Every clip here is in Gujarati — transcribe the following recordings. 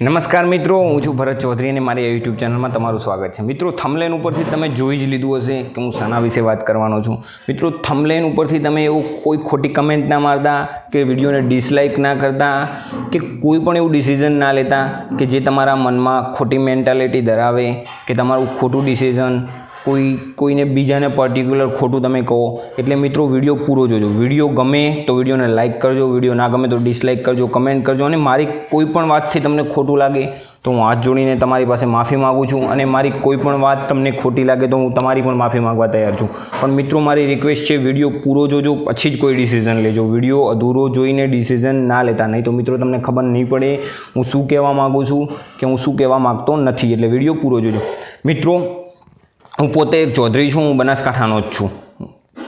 નમસ્કાર મિત્રો, હું છું ભરત ચૌધરી અને મારી યુટ્યુબ ચેનલમાં તમારું સ્વાગત છે. મિત્રો થમલેન ઉપરથી તમે જોઈ જ લીધું હશે કે હું શાના વિશે વાત કરવાનો છું. મિત્રો થમલેન ઉપરથી તમે એવું કોઈ ખોટી કમેન્ટ ના મારતા કે વિડીયોને ડિસલાઇક ના કરતા કે કોઈ પણ એવું ડિસિઝન ના લેતા કે જે તમારા મનમાં ખોટી મેન્ટાલિટી ધરાવે, કે તમારું ખોટું ડિસિઝન કોઈ, કોઈને બીજાને પર્ટિક્યુલર ખોટું તમે કહો, એટલે મિત્રો વીડિયો પૂરો જોજો. વીડિયો ગમે તો વિડીયોને લાઇક કરજો વીડિયો ના ગમે તો ડિસલાઇક કરજો કમેન્ટ કરજો અને મારી કોઈ પણ વાતથી તમને ખોટું લાગે તો હું હાથ જોડીને તમારી પાસે માફી માગું છું અને મારી કોઈ પણ વાત તમને ખોટી લાગે તો હું તમારી પણ માફી માગવા તૈયાર છું. પણ મિત્રો મારી રિક્વેસ્ટ છે વીડિયો પૂરો જોજો, પછી જ કોઈ ડિસિઝન લેજો. વીડિયો અધૂરો જોઈને ડિસિઝન ના લેતા. નહીં તો મિત્રો તમને ખબર નહીં પડે હું શું કહેવા માગું છું કે હું શું કહેવા માગતો નથી. એટલે વીડિયો પૂરો જોજો. મિત્રો હું પોતે એક ચૌધરી છું હું બનાસકાંઠાનો જ છું.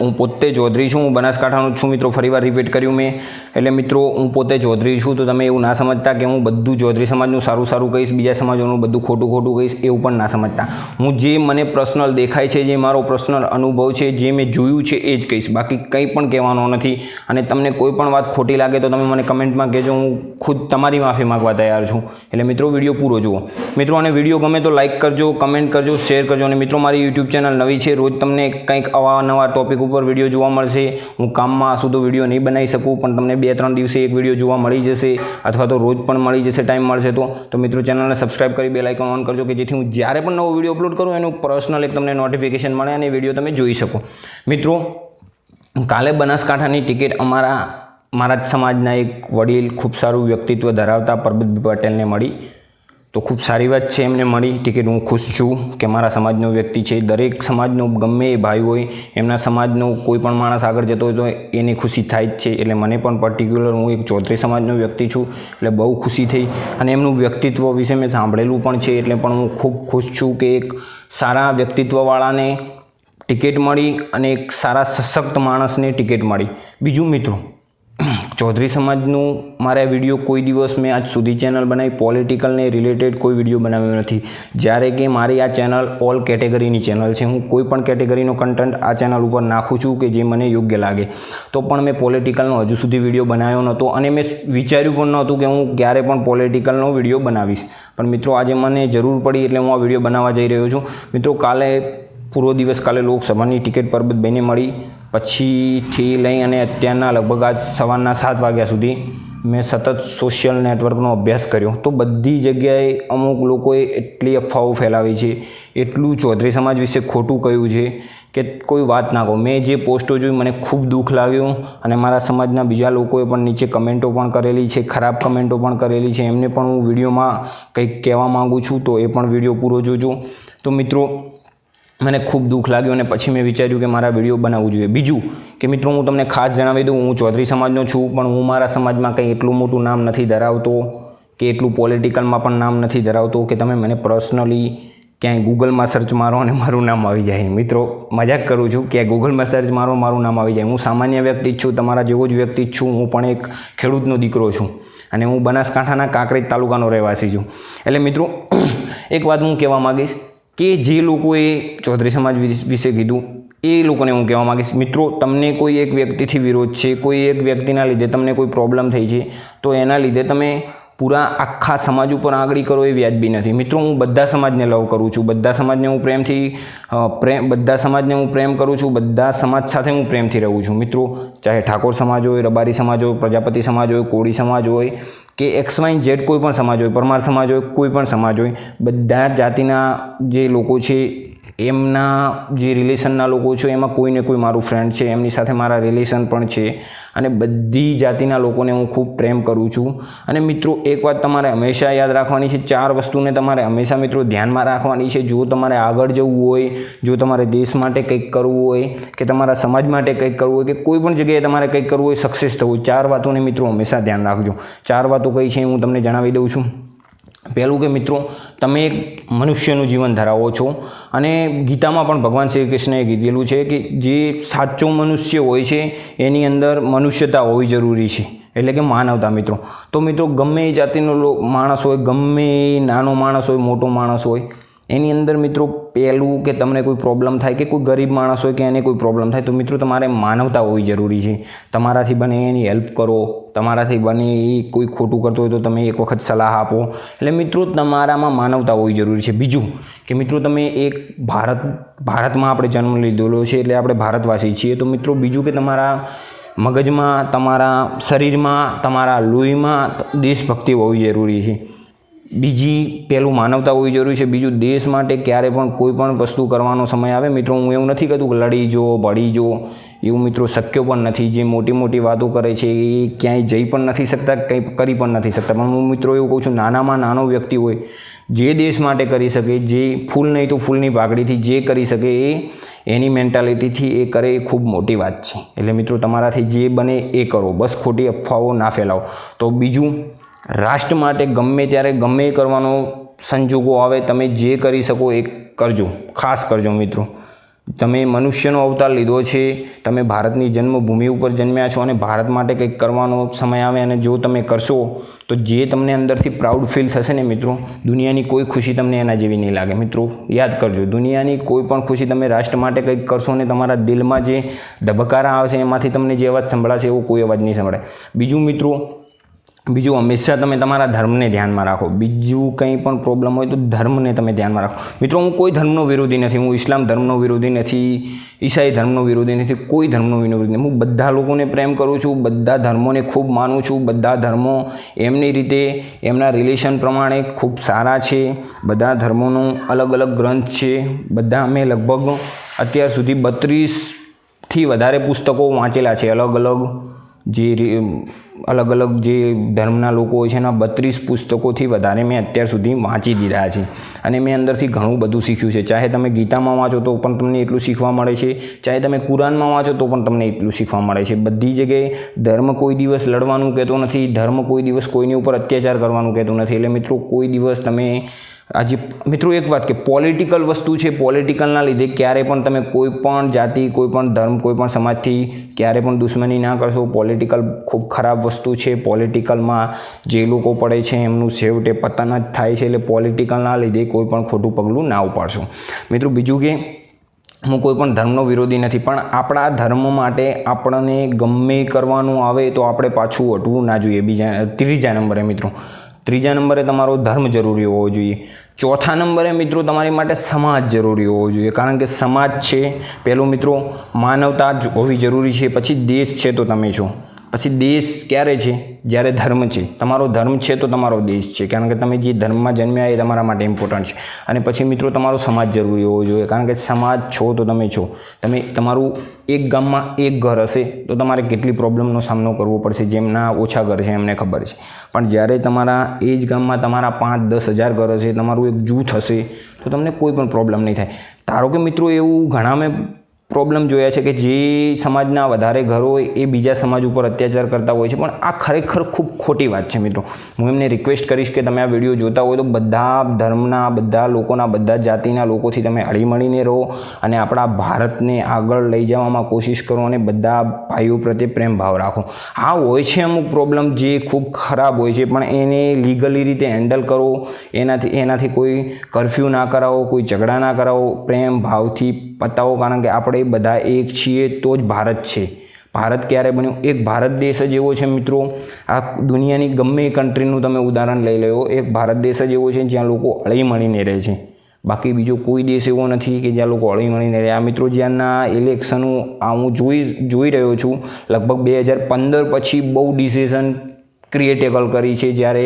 હું પોતે ચૌધરી છું, હું બનાસકાંઠાનો છું મિત્રો, ફરીવાર રિપીટ કર્યું મેં. એટલે મિત્રો, હું પોતે ચૌધરી છું, તો તમે એવું ના સમજતા કે હું બધું ચૌધરી સમાજનું સારું સારું કહીશ, બીજા સમાજોનું બધું ખોટું ખોટું કહીશ, એવું પણ ના સમજતા. હું જે મને પર્સનલ દેખાય છે, જે મારો પર્સનલ અનુભવ છે, જે મેં જોયું છે, એ જ કહીશ. બાકી કંઈ પણ કહેવાનો નથી. અને તમને કોઈ પણ વાત ખોટી લાગે તો તમે મને કમેન્ટમાં કહેજો, હું ખુદ તમારી માફી માગવા તૈયાર છું. એટલે મિત્રો, વીડિયો પૂરો જુઓ. મિત્રો, અને વીડિયો ગમે તો લાઇક કરજો કમેન્ટ કરજો શેર કરજો. અને મિત્રો, મારી યુટ્યુબ ચેનલ નવી છે, રોજ તમને કંઈક આવા નવા ટોપિક ઉપર વીડિયો જોવા મળશે. હું કામમાં હશું તો વીડિયો નહીં બનાવી શકું, પણ તમને બે ત્રણ દિવસે એક વીડિયો જોવા મળી જશે અથવા તો રોજ પણ મળી જશે, ટાઈમ મળશે તો. તો મિત્રો, ચેનલને સબસ્ક્રાઇબ કરી બે લાઇકન ઓન કરજો કે જેથી હું જ્યારે પણ નવો વીડિયો અપલોડ કરું, એનું પર્સનલ એક તમને નોટિફિકેશન મળે અને વીડિયો તમે જોઈ શકો. મિત્રો, કાલે બનાસકાંઠાની ટિકિટ અમારા, મારા જ સમાજના એક વડીલ ખૂબ સારું વ્યક્તિત્વ ધરાવતા પરબતભાઈ પટેલને મળી. તો ખૂબ સારી વાત છે એમને મળી. ટિકિટ હું ખુશ છું કે મારા સમાજનો વ્યક્તિ છે. દરેક સમાજનો ગમે એ ભાઈ હોય, એમના સમાજનો કોઈ પણ માણસ આગળ જતો હોય તો એની ખુશી થાય જ છે. એટલે મને પણ પર્ટિક્યુલર હું એક ચૌધરી સમાજનો વ્યક્તિ છું, એટલે બહુ ખુશી થઈ. અને એમનું વ્યક્તિત્વ વિશે મેં સાંભળેલું પણ છે, એટલે પણ હું ખૂબ ખુશ છું કે એક સારા વ્યક્તિત્વવાળાને ટિકિટ મળી અને એક સારા સશક્ત માણસને ટિકિટ મળી. બીજું મિત્રો ચૌધરી સમાજનું મારા વીડિયો કોઈ દિવસ મેં આજ સુધી ચેનલ બનાવી પોલિટિકલને રિલેટેડ કોઈ વીડિયો બનાવ્યો નથી. જ્યારે કે મારી આ ચેનલ ઓલ કેટેગરીની ચેનલ છે. હું કોઈ પણ કેટેગરીનો કન્ટેન્ટ આ ચેનલ ઉપર નાખું છું કે જે મને યોગ્ય લાગે. તો પણ મેં પોલિટિકલનો હજુ સુધી વીડિયો બનાવ્યો નહોતો અને મેં વિચાર્યું પણ નહોતું કે હું ક્યારે પણ પોલિટિકલનો વીડિયો બનાવીશ. પણ મિત્રો, આજે મને જરૂર પડી એટલે હું આ વીડિયો બનાવવા જઈ રહ્યો છું. મિત્રો, કાલે પૂરો દિવસ કાલે લોકસભાની ટિકિટ પરબતભાઈને મળી. પછીથી લઈ અને અત્યારના લગભગ આજ સવારના સાત વાગ્યા સુધી મેં સતત સોશિયલ નેટવર્કનો અભ્યાસ કર્યો. તો બધી જગ્યાએ અમુક લોકોએ એટલી અફવાઓ ફેલાવી છે, એટલું ચૌધરી સમાજ વિશે ખોટું કહ્યું છે કે કોઈ વાત ના કહો. મેં જે પોસ્ટો જોઈ મને ખૂબ દુઃખ લાગ્યું અને મારા સમાજના બીજા લોકોએ પણ નીચે કમેન્ટો પણ કરેલી છે, ખરાબ કમેન્ટો પણ કરેલી છે. એમને પણ હું વિડીયોમાં કંઈક કહેવા માગું છું તો એ પણ વીડિયો પૂરો જોજો. તો મિત્રો મને ખૂબ દુઃખ લાગ્યું અને પછી મેં વિચાર્યું કે મારા વીડિયો બનાવવું જોઈએ. બીજું કે મિત્રો, હું તમને ખાસ જણાવી દઉં, હું ચૌધરી સમાજનો છું, પણ હું મારા સમાજમાં કંઈ એટલું મોટું નામ નથી ધરાવતો કે એટલું પોલિટિકલમાં પણ નામ નથી ધરાવતો કે તમે મને પર્સનલી ક્યાંય ગૂગલમાં સર્ચ મારો અને મારું નામ આવી જાય. મિત્રો, મજાક કરું છું કે ગૂગલમાં સર્ચ મારો, મારું નામ આવી જાય. હું સામાન્ય વ્યક્તિ જ છું, તમારા જેવો જ વ્યક્તિ જ છું, હું પણ એક ખેડૂતનો દીકરો છું અને હું બનાસકાંઠાના કાંકરેજ તાલુકાનો રહેવાસી છું. એટલે મિત્રો, એક વાત હું કહેવા માગીશ કે જે લોકોએ ચૌધરી સમાજ વિશે કીધું, એ લોકોને હું કહેવા માગીશ. મિત્રો, તમને કોઈ એક વ્યક્તિથી વિરોધ છે, કોઈ એક વ્યક્તિના લીધે તમને કોઈ પ્રોબ્લેમ થઈ છે, તો એના લીધે તમે પૂરા આખા સમાજ ઉપર આંગળી કરો એ વ્યાજબી નથી. મિત્રો, હું બધા સમાજને લવ કરું છું. બધા સમાજને હું પ્રેમથી પ્રેમ, બધા સમાજને હું પ્રેમ કરું છું. બધા સમાજ સાથે હું પ્રેમથી રહું છું. મિત્રો, ચાહે ઠાકોર સમાજ હોય, રબારી સમાજ હોય, પ્રજાપતિ સમાજ હોય, કોળી સમાજ હોય કે એક્સ વાય ઝેડ કોઈ પણ સમાજ હોય, પરમાર સમાજ હોય, કોઈ પણ સમાજ હોય, બધા જાતિના જે લોકો છે એમના જે રિલેશનના લોકો છે, એમાં કોઈને કોઈ મારું ફ્રેન્ડ છે, એમની સાથે મારા રિલેશન પણ છે. અને બધી જાતિના લોકોને હું ખૂબ પ્રેમ કરું છું. અને મિત્રો, એક વાત તમારે હંમેશા યાદ રાખવાની છે, ચાર વસ્તુને તમારે હંમેશા મિત્રો ધ્યાનમાં રાખવાની છે. જો તમારે આગળ જવું હોય, જો તમારે દેશ માટે કંઈક કરવું હોય, કે તમારા સમાજ માટે કંઈક કરવું હોય, કે કોઈ પણ જગ્યાએ તમારે કંઈક કરવું હોય સક્સેસ થવું ચાર વાતોને મિત્રો હંમેશા ધ્યાન રાખજો. ચાર વાતો કઈ છે હું તમને જણાવી દઉં છું. પહેલું કે મિત્રો, તમે એક મનુષ્યનું જીવન ધરાવો છો અને ગીતામાં પણ ભગવાન શ્રી કૃષ્ણએ કીધેલું છે કે જે સાચો મનુષ્ય હોય છે, એની અંદર મનુષ્યતા હોવી જરૂરી છે. એટલે કે માનવતા, મિત્રો. તો મિત્રો, ગમે એ જાતિનો માણસ હોય, ગમે એ નાનો માણસ હોય, મોટો માણસ હોય એની અંદર મિત્રો પહેલું કે તમને કોઈ પ્રોબ્લેમ થાય કે કોઈ ગરીબ માણસ હોય કે એને કોઈ પ્રોબ્લેમ થાય, તો મિત્રો તમારે માનવતા હોવી જરૂરી છે. તમારાથી બને એની હેલ્પ કરો, તમારાથી બને એ કોઈ ખોટું કરતો હોય તો તમે એક વખત સલાહ આપો. એટલે મિત્રો તમારામાં માનવતા હોવી જરૂરી છે. બીજું કે મિત્રો તમે એક ભારત, ભારતમાં આપણે જન્મ લીધેલો છે એટલે આપણે ભારતવાસી છીએ, તો મિત્રો બીજું કે તમારા મગજમાં, તમારા શરીરમાં, તમારા લોહીમાં દેશભક્તિ હોવી જરૂરી છે. બીજી પહેલું માનવતા હોવી જરૂરી છે, બીજું દેશ માટે ક્યારે પણ કોઈ પણ વસ્તુ કરવાનો સમય આવે. મિત્રો, હું એવું નથી કહેતું કે લડી જો બળી જો, એવું મિત્રો શક્ય પણ નથી. જે મોટી મોટી વાતો કરે છે એ ક્યાંય જઈ પણ નથી શકતા, કંઈ કરી પણ નથી શકતા. પણ હું મિત્રો એવું કહું છું, નાનામાં નાનો વ્યક્તિ હોય, જે દેશ માટે કરી શકે, જે ફૂલ નહીં તો ફૂલની પાઘડીથી જે કરી શકે એ, એની મેન્ટાલિટીથી એ કરે એ ખૂબ મોટી વાત છે. એટલે મિત્રો, તમારાથી જે બને એ કરો. બસ ખોટી અફવાઓ ના ફેલાવો. તો બીજું રાષ્ટ્ર માટે ગમે ત્યારે ગમે કરવાનો સંજોગો આવે, તમે જે કરી શકો એ કરજો. ખાસ કરજો મિત્રો. તમે મનુષ્યનો અવતાર લીધો છે, તમે ભારતની જન્મભૂમિ ઉપર જન્મ્યા છો અને ભારત માટે કંઈક કરવાનો સમય આવે અને જો તમે કરશો, તો જે તમને અંદરથી પ્રાઉડ ફીલ થશે ને મિત્રો, દુનિયાની કોઈ ખુશી તમને એના જેવી નહીં લાગે. મિત્રો, યાદ કરજો, દુનિયાની કોઈ પણ ખુશી તમે રાષ્ટ્ર માટે કંઈક કરશો ને તમારા દિલમાં જે ધબકારા આવશે, એમાંથી તમને જે અવાજ સંભળાશે, એવો કોઈ અવાજ નહીં સંભળાય. બીજું મિત્રો બીજું હંમેશા તમે તમારા ધર્મને ધ્યાનમાં રાખો. બીજું કંઈ પણ પ્રોબ્લેમ હોય તો ધર્મને તમે ધ્યાનમાં રાખો. મિત્રો, હું કોઈ ધર્મનો વિરોધી નથી. હું ઇસ્લામ ધર્મનો વિરોધી નથી, ઈસાઈ ધર્મનો વિરોધી નથી, કોઈ ધર્મનો વિરોધી નથી. હું બધા લોકોને પ્રેમ કરું છું, બધા ધર્મોને ખૂબ માનું છું, બધા ધર્મો એમની રીતે, એમના રિલેશન પ્રમાણે ખૂબ સારા છે, બધા ધર્મોનું અલગ અલગ ગ્રંથ છે. બધા અમે લગભગ અત્યાર સુધી બત્રીસથી વધારે પુસ્તકો વાંચેલા છે, અલગ અલગ. જે અલગ અલગ જે ધર્મના લોકો હોય છે એના બત્રીસ પુસ્તકોથી વધારે મેં અત્યાર સુધી વાંચી દીધા છે. અને મેં અંદરથી ઘણું બધું શીખ્યું છે. ચાહે તમે ગીતામાં વાંચો તો પણ તમને એટલું શીખવા મળે છે. ચાહે તમે કુરાનમાં વાંચો તો પણ તમને એટલું શીખવા મળે છે. બધી જગ્યાએ ધર્મ કોઈ દિવસ લડવાનું કહેતો નથી. ધર્મ કોઈ દિવસ કોઈની ઉપર અત્યાચાર કરવાનું કહેતો નથી. એટલે મિત્રો કોઈ દિવસ તમે આજે મિત્રો એક વાત કે પોલિટિકલ વસ્તુ છે પોલિટિકલના લીધે ક્યારે પણ તમે કોઈ પણ જાતિ, કોઈ પણ ધર્મ, કોઈ પણ સમાજથી ક્યારે પણ દુશ્મની ના કરશો. પોલિટિકલ ખૂબ ખરાબ વસ્તુ છે. પોલિટિકલમાં જે લોકો પડે છે એમનું છેવટે પતન જ થાય છે એટલે પોલિટિકલના લીધે કોઈ પણ ખોટું પગલું ના ઉપાડશો. મિત્રો બીજું કે હું કોઈ પણ ધર્મનો વિરોધી નથી, પણ આપણા ધર્મ માટે આપણને ગમે કરવાનું આવે તો આપણે પાછું હટવું ના જોઈએ. બીજા, ત્રીજા નંબરે મિત્રો. ત્રીજા નંબરે તમારો ધર્મ જરૂરી હોવો જોઈએ. ચોથા નંબરે મિત્રો તમારી માટે સમાજ જરૂરી હોવો જોઈએ. કારણ કે સમાજ છે પહેલું મિત્રો માનવતા જ હોવી જરૂરી છે. પછી દેશ છે તો તમે છો. પછી દેશ ક્યારે છે? જ્યારે ધર્મ છે. તમારો ધર્મ છે તો તમારો દેશ છે. કારણ કે તમે જે ધર્મમાં જન્મ્યા એ તમારા માટે ઇમ્પોર્ટન્ટ છે. અને પછી મિત્રો તમારો સમાજ જરૂરી હોવો જોઈએ. કારણ કે સમાજ છો તો તમે છો. તમે, તમારું એક ગામમાં એક ઘર હશે તો તમારે કેટલી પ્રોબ્લેમનો સામનો કરવો પડશે? જેમના ઓછા ઘર છે એમને ખબર છે. પણ જ્યારે તમારા એ જ ગામમાં તમારા પાંચ, દસ હજાર ઘર હશે, તમારું એક જૂથ હશે, તો તમને કોઈ પણ પ્રોબ્લેમ નહીં થાય. ધારો કે મિત્રો એવું ઘણા મેં પ્રોબ્લેમ જોયા છે કે જે સમાજના વધારે ઘરો હોય એ બીજા સમાજ ઉપર અત્યાચાર કરતા હોય છે. પણ આ ખરેખર ખૂબ ખોટી વાત છે મિત્રો. હું એમને રિક્વેસ્ટ કરીશ કે તમે આ વીડિયો જોતા હોય તો બધા ધર્મના, બધા લોકોના, બધા જાતિના લોકોથી તમે હળીમળીને રહો અને આપણા ભારતને આગળ લઈ જવામાં કોશિશ કરો અને બધા ભાઈઓ પ્રત્યે પ્રેમ ભાવ રાખો. આ હોય છે અમુક પ્રોબ્લેમ જે ખૂબ ખરાબ હોય છે, પણ એને લીગલી રીતે હેન્ડલ કરો. એનાથી એનાથી કોઈ કરફ્યુ ના કરાવો, કોઈ ઝઘડા ના કરાવો. પ્રેમ ભાવથી પતાવો, કારણ કે આપણે બધા એક છીએ તો જ ભારત છે. ભારત ક્યારે બન્યું? એક ભારત દેશ જ એવો છે મિત્રો. આ દુનિયાની ગમે કન્ટ્રીનું તમે ઉદાહરણ લઈ લો એક ભારત દેશ જ એવો છે જ્યાં લોકો અળી મળીને રહે છે. બાકી બીજો કોઈ દેશ એવો નથી કે જ્યાં લોકો અળી મળીને રહે. આ મિત્રો જ્યાંના ઇલેક્શનો આ હું જોઈ જોઈ રહ્યો છું, લગભગ બે હજાર પંદર પછી બહુ ડિસિઝન ક્રિએટેબલ કરી છે જ્યારે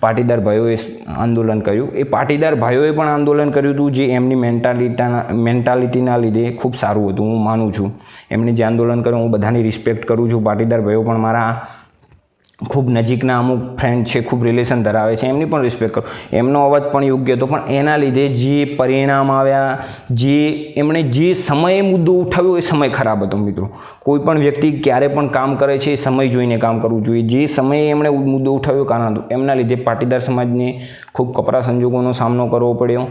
પાટીદાર ભાઈઓએ આંદોલન કર્યું. એ પાટીદાર ભાઈઓએ પણ આંદોલન કર્યું હતું જે એમની મેન્ટાલિટીના મેન્ટાલિટીના લીધે ખૂબ સારું હતું, હું માનું છું. એમને જે આંદોલન કર્યું, હું બધાની રિસ્પેક્ટ કરું છું. પાટીદાર ભાઈઓ પણ મારા ખૂબ નજીકના અમુક ફ્રેન્ડ છે, ખૂબ રિલેશન ધરાવે છે, એમની પણ રિસ્પેક્ટ કરો. એમનો અવાજ પણ યોગ્ય હતો, પણ એના લીધે જે પરિણામ આવ્યા, જે એમણે જે સમયે મુદ્દો ઉઠાવ્યો એ સમય ખરાબ હતો, મિત્રો. કોઈ પણ વ્યક્તિ ક્યારે પણ કામ કરે છે, એ સમય જોઈને કામ કરવું જોઈએ. જે સમયે એમણે મુદ્દો ઉઠાવ્યો કારણ હતું એમના લીધે પાટીદાર સમાજને ખૂબ કપરા સંજોગોનો સામનો કરવો પડ્યો.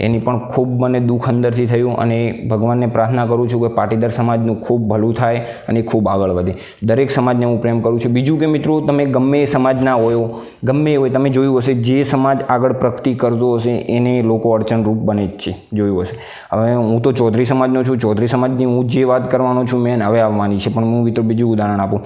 એની પણ ખૂબ મને દુઃખ અંદરથી થયું અને ભગવાનને પ્રાર્થના કરું છું કે પાટીદાર સમાજનું ખૂબ ભલું થાય અને ખૂબ આગળ વધે. દરેક સમાજને હું પ્રેમ કરું છું. બીજું કે મિત્રો તમે ગમે એ સમાજના હોય, ગમે એ હોય, તમે જોયું હશે, જે સમાજ આગળ પ્રગતિ કરતો હશે, એને લોકો અડચણરૂપ બને જ છે, જોયું હશે. હવે હું તો ચૌધરી સમાજનો છું, ચૌધરી સમાજની હું જે વાત કરવાનો છું મેન હવે આવવાની છે, પણ હું મિત્રો બીજું ઉદાહરણ આપું.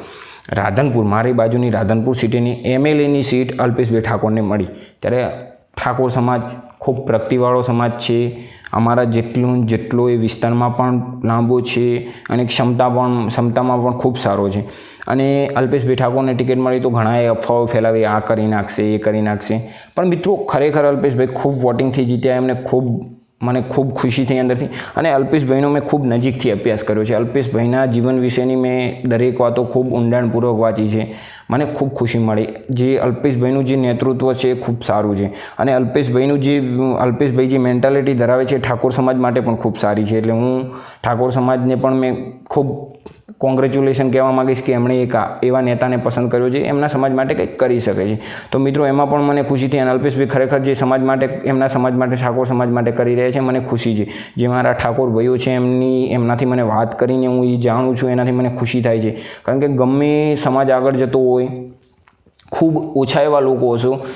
રાધનપુર, મારી બાજુની રાધનપુર સિટીની એમએલએની સીટ અલ્પેશભાઈ ઠાકોરને મળી. ત્યારે ઠાકોર સમાજ ખૂબ પ્રગતિવાળો સમાજ છે અમારા જેટલું જેટલો એ વિસ્તારમાં પણ લાંબો છે અને ક્ષમતા પણ, ક્ષમતામાં પણ ખૂબ સારો છે. અને અલ્પેશભાઈ ઠાકોરને ટિકિટ મળી તો ઘણાએ અફવાઓ ફેલાવી, આ કરી નાખશે, એ કરી નાખશે. પણ મિત્રો, ખરેખર અલ્પેશભાઈ ખૂબ વોટિંગથી જીત્યા, એમને ખૂબ, મને ખૂબ ખુશી થઈ અંદરથી. અને અલ્પેશભાઈનો મેં ખૂબ નજીકથી અભ્યાસ કર્યો છે. અલ્પેશભાઈના જીવન વિશેની મેં દરેક વાતો ખૂબ ઊંડાણપૂર્વક વાંચી છે. મને ખૂબ ખુશી મળી. જે અલ્પેશભાઈનું જે નેતૃત્વ છે એ ખૂબ સારું છે. અને અલ્પેશભાઈનું જે, અલ્પેશભાઈ જે મેન્ટાલિટી ધરાવે છે ઠાકોર સમાજ માટે પણ ખૂબ સારી છે. એટલે હું ઠાકોર સમાજને પણ મેં ખૂબ કોંગ્રેચ્યુલેશન કહેવા માગીશ કે એમણે એક એવા નેતાને પસંદ કર્યો છે એમના સમાજ માટે કંઈક કરી શકે છે. તો મિત્રો, એમાં પણ મને ખુશી થઈ અને અલ્પેશભાઈ ખરેખર જે સમાજ માટે, એમના સમાજ માટે, ઠાકોર સમાજ માટે કરી રહ્યા છે, મને ખુશી છે. જે મારા ઠાકોર ભાઈઓ છે, એમની, એમનાથી મને વાત કરીને હું એ જાણું છું, એનાથી મને ખુશી થાય છે. કારણ કે ગમે સમાજ આગળ જતો હોય, ખૂબ ઓછા એવા લોકો હશો,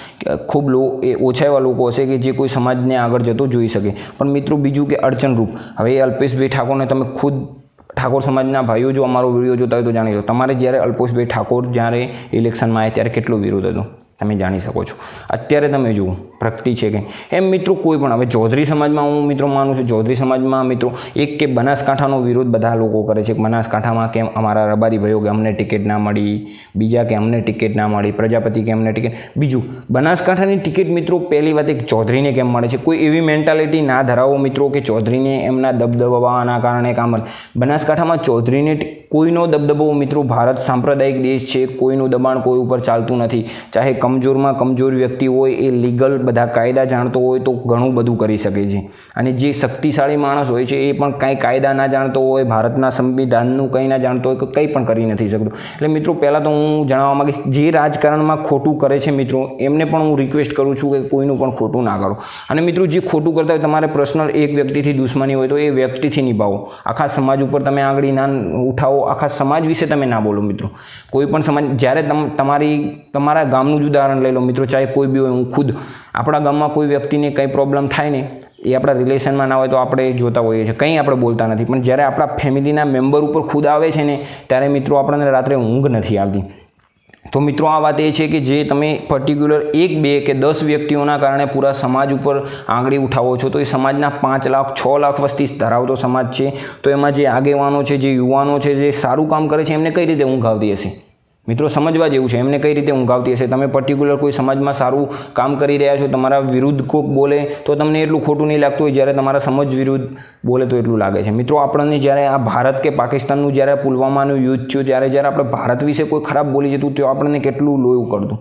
ખૂબ લો, એ ઓછા એવા લોકો હશે કે જે કોઈ સમાજને આગળ જતો જોઈ શકે. પણ મિત્રો, બીજું કે અડચણરૂપ. હવે એ અલ્પેશભાઈ ઠાકોરને તમે ખુદ ઠાકોર સમાજના ભાઈઓ જો અમારો વીડિયો જોતા હોય તો જાણી લો. તમારે જ્યારે અલ્પેશભાઈ ઠાકોર જ્યારે ઇલેક્શનમાં આવે ત્યારે કેટલો વિરોધ હતો? તમે જાણી શકો છો. અત્યારે તમે જુઓ. પ્રગતિ છે કે એમ મિત્રો કોઈ પણ, હવે ચૌધરી સમાજમાં હું મિત્રો માનું છું, ચૌધરી સમાજમાં મિત્રો એક કે બનાસકાંઠાનો વિરોધ બધા લોકો કરે છે બનાસકાંઠામાં કેમ અમારા રબારી ભાઈઓ કે અમને ટિકિટ ના મળી, બીજા કે અમને ટિકિટ ના મળી, પ્રજાપતિ કે અમને ટિકિટ, બીજું બનાસકાંઠાની ટિકિટ મિત્રો પહેલી વાત એક ચૌધરીને કેમ મળે છે? કોઈ એવી મેન્ટાલિટી ના ધરાવો મિત્રો કે ચૌધરીને એમના દબદબાવાના કારણે કામ. બનાસકાંઠામાં ચૌધરીને કોઈનો દબદબો મિત્રો ભારત સાંપ્રદાયિક દેશ છે, કોઈનું દબાણ કોઈ ઉપર ચાલતું નથી. ચાહે કમજોરમાં કમજોર વ્યક્તિ હોય, એ લીગલ બધા કાયદા જાણતો હોય તો ઘણું બધું કરી શકે છે. અને જે શક્તિશાળી માણસ હોય છે, એ પણ કાંઈ કાયદા ના જાણતો હોય, ભારતના સંવિધાનનું કંઈ ના જાણતો હોય કે કંઈ પણ કરી નથી શકતો. એટલે મિત્રો, પહેલાં તો હું જણાવવા માંગીશ, જે રાજકારણમાં ખોટું કરે છે મિત્રો, એમને પણ હું રિક્વેસ્ટ કરું છું કે કોઈનું પણ ખોટું ના કરો અને મિત્રો, જે ખોટું કરતા હોય, તમારે પર્સનલ એક વ્યક્તિથી દુશ્મની હોય તો એ વ્યક્તિથી નિભાવો. આખા સમાજ ઉપર તમે આંગળી ના ઉઠાવો, આખા સમાજ વિશે તમે ના બોલો મિત્રો. કોઈ પણ સમાજ, જ્યારે તમ, તમારી, તમારા ગામનું જ ઉદાહરણ લઈ લો મિત્રો, ચાહે કોઈ બી હોય, હું ખુદ આપણા ગામમાં કોઈ વ્યક્તિને કંઈ પ્રોબ્લેમ થાય ને, એ આપણા રિલેશનમાં ના હોય તો આપણે જોતા હોઈએ છીએ. કંઈ આપણે બોલતા નથી. પણ જ્યારે આપણા ફેમિલીના મેમ્બર ઉપર ખુદ આવે છે ને, ત્યારે મિત્રો આપણને રાત્રે ઊંઘ નથી આવતી. તો મિત્રો, આ વાત એ છે કે જે તમે પર્ટિક્યુલર એક, બે કે દસ વ્યક્તિઓના કારણે પૂરા સમાજ ઉપર આંગળી ઉઠાવો છો, તો એ સમાજના પાંચ લાખ, છ લાખ વસ્તી ધરાવતો સમાજ છે. તો એમાં જે આગેવાનો છે, જે યુવાનો છે, જે સારું કામ કરે છે, એમને કઈ રીતે ઊંઘ આવતી હશે? મિત્રો, સમજવા જેવું છે. એમને કઈ રીતે ઊંઘ આવતી હશે? તમે પર્ટિક્યુલર કોઈ સમાજમાં સારું કામ કરી રહ્યા છો, તમારા વિરુદ્ધ કોક બોલે, તો તમને એટલું ખોટું નહીં લાગતું હોય. જ્યારે તમારા સમજ વિરુદ્ધ બોલે, તો એટલું લાગે છે. મિત્રો, આપણને જ્યારે આ ભારત કે પાકિસ્તાનનું જ્યારે પુલવામાનું યુદ્ધ થયું, ત્યારે જ્યારે આપણે ભારત વિશે કોઈ ખરાબ બોલી જતું તો આપણને કેટલું લોયું કરતું?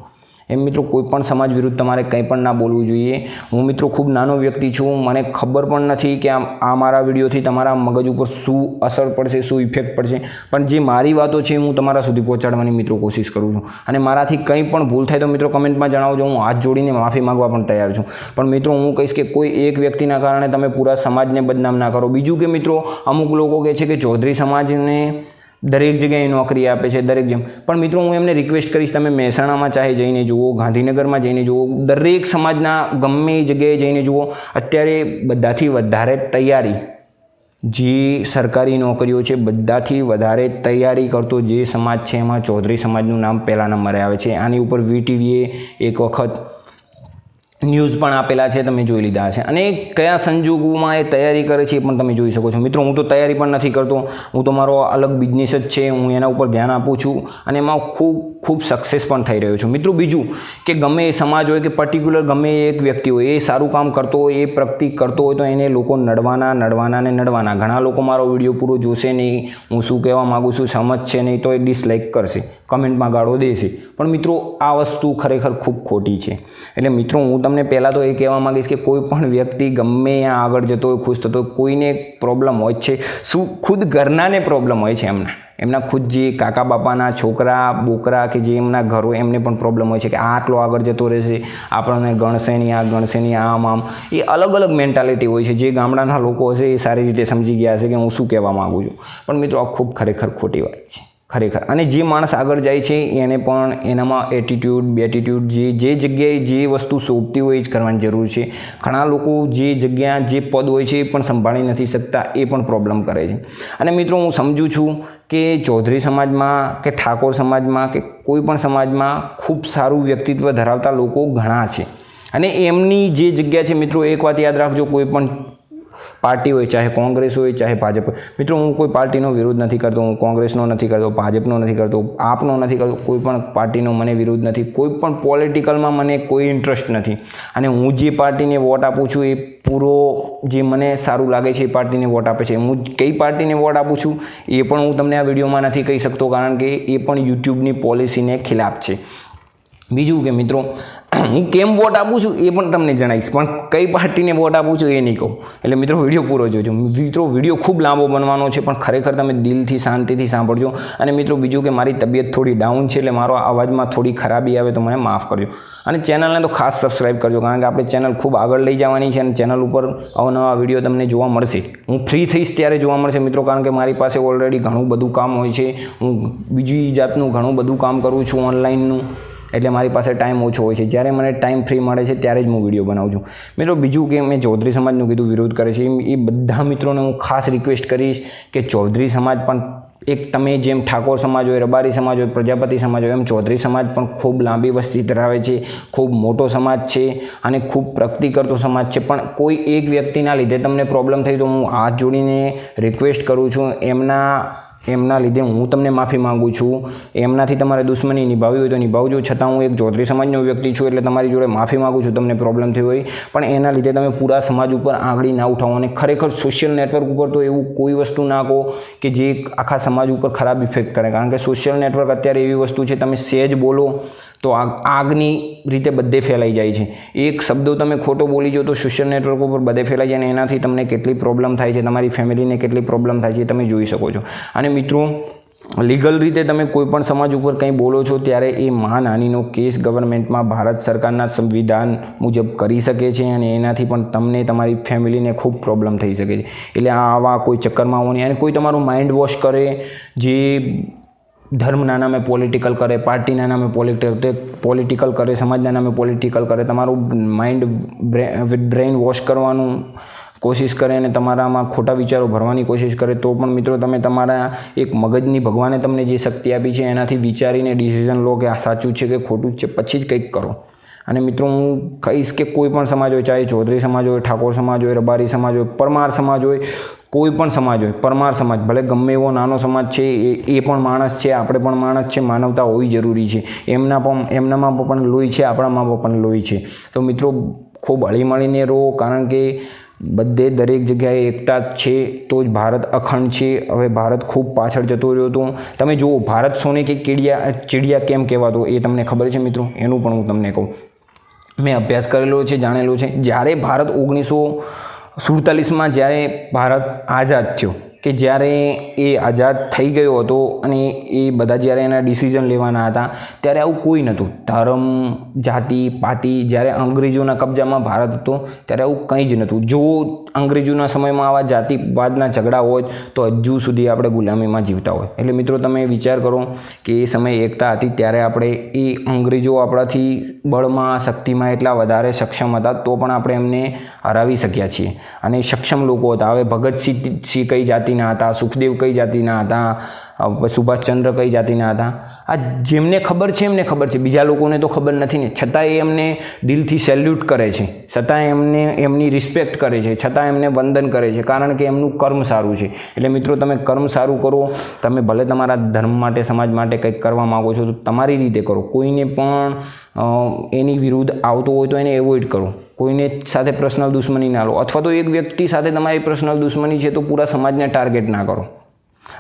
એમ મિત્રો કોઈ પણ સમાજ વિરુદ્ધ તમારે કંઈ પણ ના બોલવું જોઈએ. હું મિત્રો ખૂબ નાનો વ્યક્તિ છું. મને ખબર પણ નથી કે આમ, આ મારા વિડીયોથી તમારા મગજ ઉપર શું અસર પડશે, શું ઇફેક્ટ પડશે. પણ જે મારી વાતો છે હું તમારા સુધી પહોંચાડવાની મિત્રો કોશિશ કરું છું. અને મારાથી કંઈ પણ ભૂલ થાય તો મિત્રો કમેન્ટમાં જણાવજો. હું હાથ જોડીને માફી માગવા પણ તૈયાર છું. પણ મિત્રો હું કહીશ કે કોઈ એક વ્યક્તિના કારણે તમે પૂરા સમાજને બદનામ ના કરો. બીજું કે મિત્રો અમુક લોકો કહે છે કે ચૌધરી સમાજને દરેક જગ્યાએ નોકરી આપે છે, દરેક જેમ પણ મિત્રો, હું એમને રિક્વેસ્ટ કરીશ, તમે મહેસાણામાં ચાહે જઈને જુઓ, ગાંધીનગરમાં જઈને જુઓ, દરેક સમાજના ગમે એ જગ્યાએ જઈને જુઓ, અત્યારે બધાથી વધારે તૈયારી જે સરકારી નોકરીઓ છે, બધાથી વધારે તૈયારી કરતો જે સમાજ છે, એમાં ચૌધરી સમાજનું નામ પહેલા નંબરે આવે છે. આની ઉપર વીટીવીએ એક વખત ન્યૂઝ પણ આપેલા છે, તમે જોઈ લીધા છે અને કયા સંજોગોમાં એ તૈયારી કરે છે એ પણ તમે જોઈ શકો છો. મિત્રો, હું તો તૈયારી પણ નથી કરતો. હું તો મારો અલગ બિઝનેસ જ છે, હું એના ઉપર ધ્યાન આપું છું અને એમાં ખૂબ ખૂબ સક્સેસ પણ થઈ રહ્યો છું. મિત્રો, બીજું કે ગમે એ સમાજ હોય કે પર્ટિક્યુલર ગમે એ એક વ્યક્તિ હોય, એ સારું કામ કરતો હોય, એ પ્રગતિ કરતો હોય, તો એને લોકો નડવાના નડવાના ને નડવાના. ઘણા લોકો મારો વીડિયો પૂરો જોશે નહીં. હું શું કહેવા માગું છું સમજશે નહીં, તો એ ડિસલાઇક કરશે. કમેન્ટમાં ગાળો દેશે પણ મિત્રો, આ વસ્તુ ખરેખર ખૂબ ખોટી છે. એટલે મિત્રો, હું તમને પહેલાં તો એ કહેવા માંગીશ કે કોઈ પણ વ્યક્તિ ગમે ત્યાં આગળ જતો હોય, ખુશ થતો હોય, કોઈને પ્રોબ્લેમ હોય છે. શું ખુદ ઘરનાને પ્રોબ્લેમ હોય છે એમના? એમના ખુદ જે કાકા બાપાના છોકરા, બોકરા કે જે એમના ઘર એમને પણ પ્રોબ્લેમ હોય છે કે આટલો આગળ જતો રહેશે, આપણને ગણશે નહીં આ ગણશે નહીં આમ આમ. એ અલગ અલગ મેન્ટાલિટી હોય છે. જે ગામડાના લોકો હશે એ સારી રીતે સમજી ગયા હશે કે હું શું કહેવા માગું છું. પણ મિત્રો, આ ખૂબ ખરેખર ખોટી વાત છે. ખરેખર. અને જે માણસ આગળ જાય છે, એને પણ એનામાં એટીટ્યૂડ બેટીટ્યૂડ જે જે જગ્યાએ જે વસ્તુ શોભતી હોય એ જ કરવાની જરૂર છે. ઘણા લોકો જે જગ્યા, જે પદ હોય છે એ પણ સંભાળી નથી શકતા, એ પણ પ્રોબ્લેમ કરે છે. અને મિત્રો, હું સમજું છું કે ચૌધરી સમાજમાં, કે ઠાકોર સમાજમાં, કે કોઈ પણ સમાજમાં ખૂબ સારું વ્યક્તિત્વ ધરાવતા લોકો ઘણા છે. અને એમની જે જગ્યા છે, મિત્રો, એક વાત યાદ રાખજો, કોઈ પણ પાર્ટી હોય, ચાહે કોંગ્રેસ હોય, ચાહે ભાજપ મિત્રો, હું કોઈ પાર્ટીનો વિરોધ નથી કરતો, હું કોંગ્રેસનો નથી કરતો, ભાજપનો નથી કરતો, આપનો નથી કરતો, કોઈ પણ પાર્ટીનો મને વિરોધ નથી. કોઈ પણ પોલિટિકલમાં મને કોઈ ઇન્ટરેસ્ટ નથી. અને હું જે પાર્ટીને વોટ આપું છું, એ પૂરો જે મને સારું લાગે છે, એ પાર્ટીને વોટ આપે છે. હું કઈ પાર્ટીને વોટ આપું છું, એ પણ હું તમને આ વિડીયોમાં નથી કહી શકતો, કારણ કે એ પણ યુટ્યુબની પોલિસીને ખિલાફ છે. બીજું કે મિત્રો હું કેમ વોટ આપું છું એ પણ તમને જણાવીશ. પણ કઈ પાર્ટીને વોટ આપું છું એ નહીં કહું. એટલે મિત્રો વીડિયો પૂરો જોજો. મિત્રો, વીડિયો ખૂબ લાંબો બનવાનો છે, પણ ખરેખર તમે દિલથી શાંતિથી સાંભળજો. અને મિત્રો, બીજું કે મારી તબિયત થોડી ડાઉન છે, એટલે મારો અવાજમાં થોડી ખરાબી આવે તો મને માફ કરજો. અને ચેનલને તો ખાસ સબસ્ક્રાઈબ કરજો, કારણ કે આપણે ચેનલ ખૂબ આગળ લઈ જવાની છે અને ચેનલ ઉપર અવનવા વીડિયો તમને જોવા મળશે. હું ફ્રી થઈશ ત્યારે જોવા મળશે, મિત્રો, કારણ કે મારી પાસે ઓલરેડી ઘણું બધું કામ હોય છે. હું બીજી જાતનું ઘણું બધું કામ કરું છું ઓનલાઈનનું એટલે મારી પાસે ટાઈમ ઓછો હોય છે. જ્યારે મને ટાઈમ ફ્રી મળે છે, ત્યારે જ હું વીડિયો બનાવું છું. મિત્રો, બીજું કે મેં ચૌધરી સમાજનું કીધું, વિરોધ કરે છે. એ બધા મિત્રોને હું ખાસ રિક્વેસ્ટ કરીશ કે ચૌધરી સમાજ પણ એક તમે જેમ ઠાકોર સમાજ હોય, રબારી સમાજ હોય, પ્રજાપતિ સમાજ હોય, એમ ચૌધરી સમાજ પણ ખૂબ લાંબી વસ્તી ધરાવે છે, ખૂબ મોટો સમાજ છે અને ખૂબ પ્રગતિ કરતો સમાજ છે. પણ કોઈ એક વ્યક્તિના લીધે તમને પ્રોબ્લેમ થઈ તો હું હાથ જોડીને રિક્વેસ્ટ કરું છું. એમના એમના લીધે હું તમને માફી માગું છું. એમનાથી તમારે દુશ્મની નિભાવી હોય તો નિભાવજો. છતાં હું એક ચૌધરી સમાજનો વ્યક્તિ છું એટલે તમારી જોડે માફી માગું છું. તમને પ્રોબ્લેમ થઈ હોય. પણ એના લીધે તમે પૂરા સમાજ ઉપર આંગળી ના ઉઠાવો અને ખરેખર સોશિયલ નેટવર્ક ઉપર તો એવું કોઈ વસ્તુ ના કહો કે જે આખા સમાજ ઉપર ખરાબ ઇફેક્ટ કરે. કારણ કે સોશિયલ નેટવર્ક અત્યારે એવી વસ્તુ છે, તમે સહેજ બોલો તો આગ, આગની રીતે બધે ફેલાઈ જાય છે. એક શબ્દો તમે ખોટો બોલી જો તો સોશિયલ નેટવર્ક ઉપર બધે ફેલાઈ જાય અને એનાથી તમને કેટલી પ્રોબ્લેમ થાય છે, તમારી ફેમિલીને કેટલી પ્રોબ્લેમ થાય છે તમે જોઈ શકો છો. અને મિત્રો લીગલ રીતે તમે કોઈ પણ સમાજ ઉપર કંઈ બોલો છો ત્યારે એ માનહાનિનો કેસ ગવર્મેન્ટમાં ભારત સરકારના સંવિધાન મુજબ કરી શકે છે અને એનાથી પણ તમને તમારી ફેમિલીને ખૂબ પ્રોબ્લેમ થઈ શકે છે. એટલે આવા કોઈ ચક્કરમાં હોવાની અને કોઈ તમારું માઇન્ડ વોશ કરે, જે ધર્મના નામે પોલિટિકલ કરે પાર્ટીના નામે પોલિટિકલ પોલિટિકલ કરે સમાજના નામે પોલિટિકલ કરે, તમારું માઇન્ડ બ્રેઇન વોશ કરવાનું કોશિશ કરે અને તમારામાં ખોટા વિચારો ભરવાની કોશિશ કરે, તો પણ મિત્રો તમે તમારા એક મગજની ભગવાને તમને જે શક્તિ આપી છે એનાથી વિચારીને ડિસિઝન લો કે આ સાચું છે કે ખોટું છે, પછી જ કંઈક કરો. અને મિત્રો હું કહીશ કે કોઈ પણ સમાજ હોય, ચાહે ચૌધરી સમાજ હોય, ઠાકોર સમાજ હોય, રબારી સમાજ હોય, પરમાર સમાજ હોય કોઈ પણ સમાજ હોય, પરમાર સમાજ, ભલે ગમે એવો નાનો સમાજ છે, એ એ પણ માણસ છે, આપણે પણ માણસ છે, માનવતા હોવી જરૂરી છે. એમના પણ, એમનામાં પણ લોહી છે, આપણામાં પણ લોહી છે. તો મિત્રો, ખૂબ હળીમળીને રહો, કારણ કે બધે દરેક જગ્યાએ એકતા છે, તો જ ભારત અખંડ છે. હવે ભારત ખૂબ પાછળ જતો રહ્યો હતો. તમે જુઓ, ભારત સોને કે કીડિયા, ચીડિયા કેમ કહેવાતો, એ તમને ખબર છે મિત્રો? એનું પણ હું તમને કહું. મેં અભ્યાસ કરેલો છે, જાણેલો છે. જ્યારે ભારત ઓગણીસો સુડતાલીસમાં જ્યારે ભારત આઝાદ થયો કે જ્યારે એ આઝાદ થઈ ગયો હતો અને એ બધા જ્યારે એના ડિસિઝન લેવાના હતા, ત્યારે આવું કોઈ નહોતું. ધર્મ, જાતિ, પાતિ, જ્યારે અંગ્રેજોના કબજામાં ભારત હતો, ત્યારે આવું કંઈ જ નહોતું. જો અંગ્રેજોના સમયમાં આવા જાતિવાદના ઝઘડા હોય, તો હજુ સુધી આપણે ગુલામીમાં જીવતા હોય. એટલે મિત્રો, તમે વિચાર કરો કે એ સમયે એકતા હતી, ત્યારે આપણે એ અંગ્રેજો આપણાથી બળમાં, શક્તિમાં એટલા વધારે સક્ષમ હતા, તો પણ આપણે એમને હરાવી શક્યા છીએ. અને સક્ષમ લોકો હતા. હવે ભગતસિંહ સિંહ કઈ જાતિના હતા, સુખદેવ કઈ જાતિના હતા સુભાષચંદ્ર કઈ જાતિના હતા. આ જેમને ખબર છે એમને ખબર છે, બીજા લોકોને તો ખબર નથી ને. છતાં એ એમને દિલથી સેલ્યુટ કરે છે. છતાં એમને એમની રિસ્પેક્ટ કરે છે. છતાં એમને વંદન કરે છે. કારણ કે એમનું કર્મ સારું છે. એટલે મિત્રો, તમે કર્મ સારું કરો, તમે ભલે તમારા ધર્મ માટે, સમાજ માટે કંઈક કરવા માગો છો, તો તમારી રીતે કરો. કોઈને પણ એની વિરુદ્ધ આવતો હોય તો એને એવોઇડ કરો. કોઈને સાથે પર્સનલ દુશ્મની ના લો. અથવા તો એક વ્યક્તિ સાથે તમારી પર્સનલ દુશ્મની છે તો પૂરા સમાજને ટાર્ગેટ ના કરો.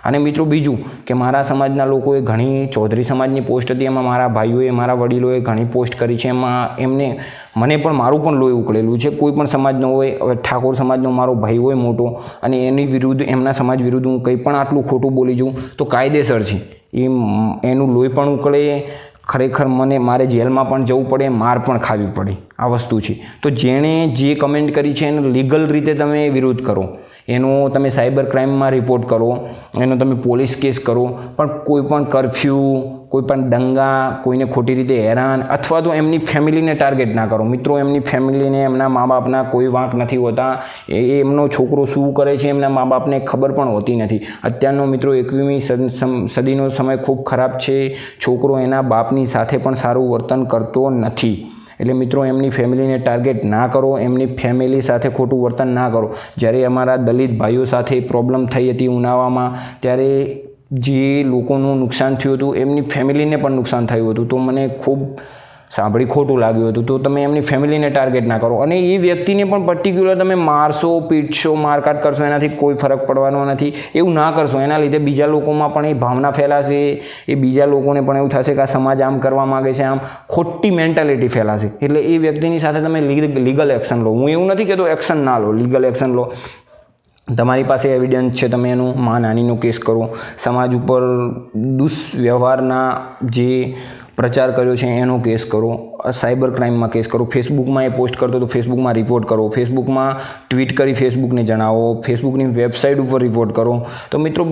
અને મિત્રો બીજું કે મારા સમાજના લોકોએ ઘણી, ચૌધરી સમાજની પોસ્ટ હતી, એમાં મારા ભાઈઓએ, મારા વડીલોએ ઘણી પોસ્ટ કરી છે. એમાં એમને, મને પણ મારું પણ લોહી ઉકળેલું છે. કોઈ પણ સમાજનો હોય, હવે ઠાકોર સમાજનો મારો ભાઈ હોય મોટો, અને એની વિરુદ્ધ, એમના સમાજ વિરુદ્ધ હું કંઈ પણ આટલું ખોટું બોલી જાઉં, તો કાયદેસર છે. એ એનું લોહી પણ ઉકળે ખરેખર મને મારે જેલમાં પણ જવું પડે, માર પણ ખાવી પડે. આ વસ્તુ છે. તો જેણે જે કમેન્ટ કરી છે એને લીગલ રીતે તમે વિરોધ કરો. એનો તમે સાયબર ક્રાઇમમાં રિપોર્ટ કરો, એનો તમે પોલીસ કેસ કરો, પણ કોઈ પણ કરફ્યુ કોઈ પણ દંગા, કોઈને ખોટી રીતે હેરાન અથવા તો એમની ફેમિલીને ટાર્ગેટ ના કરો. મિત્રો, એમની ફેમિલીને, એમના મા બાપના કોઈ વાંક નથી હોતા. એ, એમનો છોકરો શું કરે છે એમના મા બાપને ખબર પણ હોતી નથી. અત્યારનો મિત્રો એકવીમી સદીનો સમય ખૂબ ખરાબ છે. છોકરો એના બાપની સાથે પણ સારું વર્તન કરતો નથી. એટલે મિત્રો, એમની ફેમિલીને ટાર્ગેટ ના કરો. એમની ફેમિલી સાથે ખોટું વર્તન ના કરો. જ્યારે અમારા દલિત ભાઈઓ સાથે પ્રોબ્લેમ થઈ હતી ઉનાવામાં, ત્યારે જે લોકોનું નુકસાન થયું હતું, એમની ફેમિલીને પણ નુકસાન થયું હતું. તો મને ખૂબ સાંભળી ખોટું લાગ્યું હતું. તો તમે એમની ફેમિલીને ટાર્ગેટ ના કરો. અને એ વ્યક્તિને પણ પર્ટિક્યુલર તમે મારશો, પીટશો, મારકાટ કરશો, એનાથી કોઈ ફરક પડવાનો નથી. એવું ના કરશો. એના લીધે બીજા લોકોમાં પણ એ ભાવના ફેલાશે. એ બીજા લોકોને પણ એવું થશે કે આ સમાજ આમ કરવા માગે છે, આમ ખોટી મેન્ટાલિટી ફેલાશે. એટલે એ વ્યક્તિની સાથે તમે લીગલ એક્શન લો. હું એવું નથી કહેતો એક્શન ના લો લીગલ એક્શન લો. તમારી પાસે એવિડન્સ છે, તમે એનું માં નાનીનો કેસ કરો. સમાજ ઉપર દુષ્વ્યવહારના જે પ્રચાર કર્યો છે, એનો કેસ કરો. સાયબર ક્રાઇમમાં કેસ કરો. ફેસબુકમાં એ પોસ્ટ કરતો તો ફેસબુકમાં રિપોર્ટ કરો. ફેસબુકમાં ટ્વીટ કરી ફેસબુકને જણાવો. ફેસબુકની વેબસાઇટ ઉપર રિપોર્ટ કરો. તો મિત્રો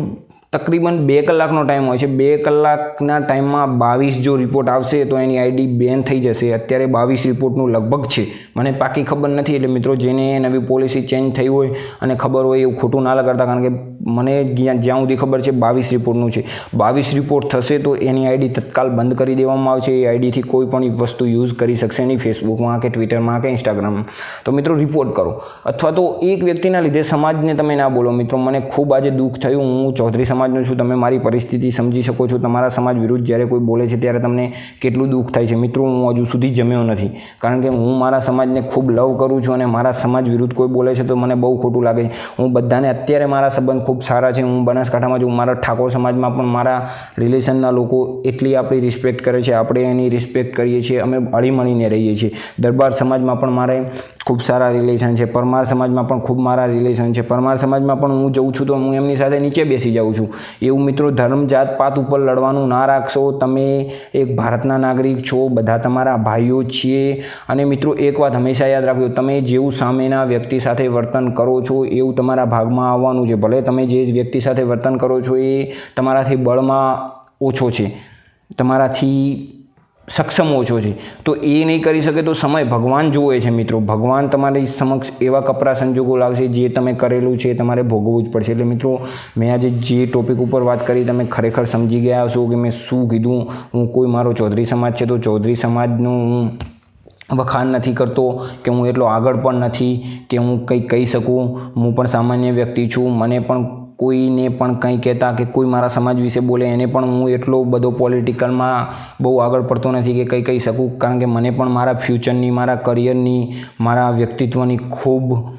તકરીબન બે કલાકનો ટાઈમ હોય છે. બે કલાકના ટાઈમમાં બાવીસ જો રિપોર્ટ આવશે તો એની આઈડી બેન થઈ જશે. અત્યારે બાવીસ રિપોર્ટનું લગભગ છે. મને પાકી ખબર નથી એટલે મિત્રો જેને નવી પોલિસી ચેન્જ થઈ હોય અને ખબર હોય એવું ખોટું ના લગાડતા, કારણ કે મને જ્યાં જ્યાં સુધી ખબર છે બાવીસ રિપોર્ટનું છે. બાવીસ રિપોર્ટ થશે તો એની આઈડી તત્કાલ બંધ કરી દેવામાં આવશે. એ આઈડીથી કોઈ પણ વસ્તુ યુઝ કરી શકશે નહીં ફેસબુકમાં કે ટ્વિટરમાં કે ઇન્સ્ટાગ્રામમાં તો મિત્રો રિપોર્ટ કરો. અથવા તો એક વ્યક્તિના લીધે સમાજને તમે ના બોલો. મિત્રો, મને ખૂબ આજે દુઃખ થયું. હું ચૌધરી સમાજનો છું, તમે મારી પરિસ્થિતિ સમજી શકો છો. તમારા સમાજ વિરુદ્ધ જ્યારે કોઈ બોલે છે, ત્યારે તમને કેટલું દુઃખ થાય છે. મિત્રો, હું હજુ સુધી જમ્યો નથી. કારણ કે હું મારા સમાજને ખૂબ લવ કરું છું અને મારા સમાજ વિરુદ્ધ કોઈ બોલે છે, તો મને બહુ ખોટું લાગે છે. હું બધાને અત્યારે મારા સંબંધ ખૂબ સારા છે. હું બનાસકાંઠામાં છું. મારા ઠાકોર સમાજમાં પણ મારા રિલેશનના લોકો એટલી આપણી રિસ્પેક્ટ કરે છે. આપણે એની રિસ્પેક્ટ કરીએ છીએ. અમે અળીમળીને રહીએ છીએ. દરબાર સમાજમાં પણ મારે ખૂબ સારા રિલેશન છે. પરમાર સમાજમાં પણ ખૂબ મારા રિલેશન છે. પરમાર સમાજમાં પણ હું જઉં છું તો હું એમની સાથે નીચે બેસી જાઉં છું. એવું મિત્રો ધર્મ જાત પાત ઉપર લડવાનું ના રાખશો. તમે એક ભારતના નાગરિક છો. બધા તમારા ભાઈઓ છીએ. અને મિત્રો એક વાત હંમેશા યાદ રાખજો. તમે જેવું સામેના વ્યક્તિ સાથે વર્તન કરો છો, એવું તમારા ભાગમાં આવવાનું છે. ભલે તમે જે વ્યક્તિ સાથે વર્તન કરો છો એ તમારાથી બળમાં ઓછો છે. તમારાથી સક્ષમ ઓછો છે. તો એ નહીં કરી શકે તો સમય ભગવાન જુએ છે મિત્રો. ભગવાન તમારી સમક્ષ એવા કપરા સંજોગો લાવશે જે તમે કરેલું છે તમારે ભોગવવું જ પડશે. એટલે મિત્રો, મેં આજે જે ટોપિક ઉપર વાત કરી તમે ખરેખર સમજી ગયા હશો કે મેં શું કીધું? હું કોઈ મારો ચૌધરી સમાજ છે તો ચૌધરી સમાજનું હું વખાણ નથી કરતો કે હું એટલો આગળ પણ નથી કે હું કંઈક કહી શકું. હું પણ સામાન્ય વ્યક્તિ છું. મને પણ કોઈને પણ કંઈ કહેતા કે કોઈ મારા સમાજ વિશે બોલે, એને પણ હું એટલો બધો પોલિટિકલમાં બહુ આગળ પડતો નથી કે કંઈ કહી શકું. કારણ કે મને પણ મારા ફ્યુચરની મારા કરિયરની મારા વ્યક્તિત્વની ખૂબ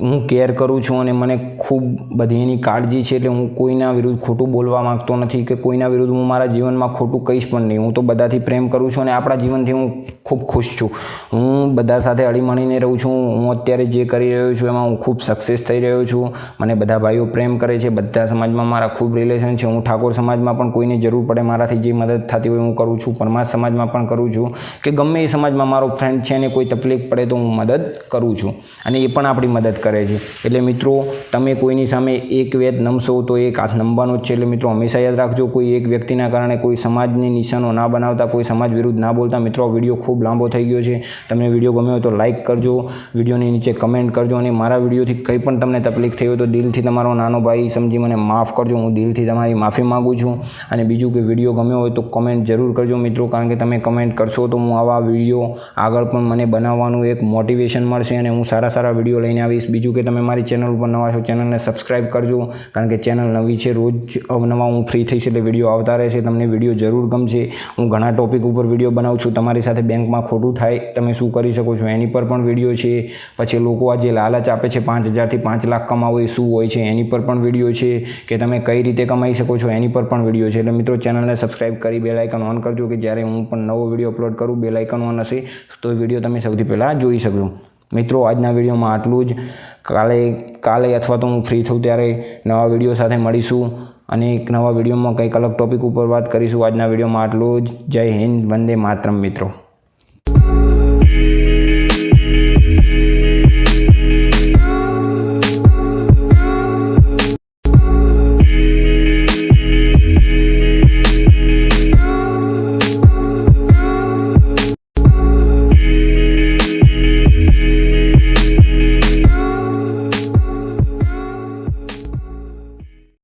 હું કેર કરું છું અને મને ખૂબ બધી એની કાળજી છે એટલે હું કોઈના વિરુદ્ધ ખોટું બોલવા માગતો નથી કે કોઈના વિરુદ્ધ હું મારા જીવનમાં ખોટું કહીશ પણ નહીં. હું તો બધાથી પ્રેમ કરું છું અને આપણા જીવનથી હું ખૂબ ખુશ છું. હું બધા સાથે હળીમળીને રહું છું. હું અત્યારે જે કરી રહ્યો છું એમાં હું ખૂબ સક્સેસ થઈ રહ્યો છું. મને બધા ભાઈઓ પ્રેમ કરે છે. બધા સમાજમાં મારા ખૂબ રિલેશન છે. હું ઠાકોર સમાજમાં પણ કોઈને જરૂર પડે મારાથી જે મદદ થતી હોય હું કરું છું. પરમાર સમાજમાં પણ કરું છું. કે ગમે એ સમાજમાં મારો ફ્રેન્ડ છે અને કોઈ તકલીફ પડે તો હું મદદ કરું છું. અને એ પણ આપણી મદદ કરે છે. એટલે મિત્રો, તમે કોઈની સામે એક વેદ નમશો તો એક હાથ નમવાનો જ છે. એટલે મિત્રો, હંમેશા યાદ રાખજો, કોઈ એક વ્યક્તિના કારણે કોઈ સમાજની નિશાનો ના બનાવતા, કોઈ સમાજ વિરુદ્ધ ના બોલતા, મિત્રો વીડિયો ખૂબ લાંબો થઈ ગયો છે. તમને વીડિયો ગમ્યો હોય તો લાઇક કરજો, વિડીયોની નીચે કમેન્ટ કરજો અને મારા વિડીયોથી કંઈ પણ તમને તકલીફ થઈ હોય તો દિલથી તમારો નાનો ભાઈ સમજી મને માફ કરજો. હું દિલથી તમારી માફી માગું છું. અને બીજું કે વીડિયો ગમ્યો હોય તો કમેન્ટ જરૂર કરજો મિત્રો, કારણ કે તમે કમેન્ટ કરશો તો હું આવા વીડિયો આગળ પણ મને બનાવવાનું એક મોટિવેશન મળશે અને હું સારા સારા વીડિયો લઈને આવીશ. બીજું કે તમે મારી ચેનલ ઉપર નવા છો ચેનલને સબસ્ક્રાઈબ કરજો. કારણ કે ચેનલ નવી છે, રોજ અવનવા હું ફ્રી થઈશ એટલે વીડિયો આવતા રહેશે. તમને વીડિયો જરૂર ગમશે. હું ઘણા ટોપિક ઉપર વીડિયો બનાવું છું. તમારી સાથે બેંકમાં ખોટું થાય, તમે શું કરી શકો છો? એની પર પણ વીડિયો છે. પછી લોકો આ જે લાલચ આપે છે, પાંચ હજારથી પાંચ લાખ કમાવો એ શું હોય છે? એની પર પણ વીડિયો છે કે તમે કઈ રીતે કમાઈ શકો છો? એની પર પણ વીડિયો છે. એટલે મિત્રો ચેનલને સબસ્ક્રાઈબ કરી બે લાઇકન ઓન કરજો કે જ્યારે હું પણ નવો વીડિયો અપલોડ કરું બે લાઇકન ઓન હશે, તો વીડિયો તમે સૌથી પહેલાં જોઈ શકજો. મિત્રો, આજના વિડીયોમાં આટલું જ. કાલે કાલે અથવા તો હું ફ્રી થઉં ત્યારે નવા વીડિયો સાથે મળીશું અને એક નવા વિડીયોમાં કંઈક અલગ ટોપિક ઉપર વાત કરીશું. આજના વિડીયોમાં આટલું જ. જય હિન્દ, વંદે માતરમ મિત્રો.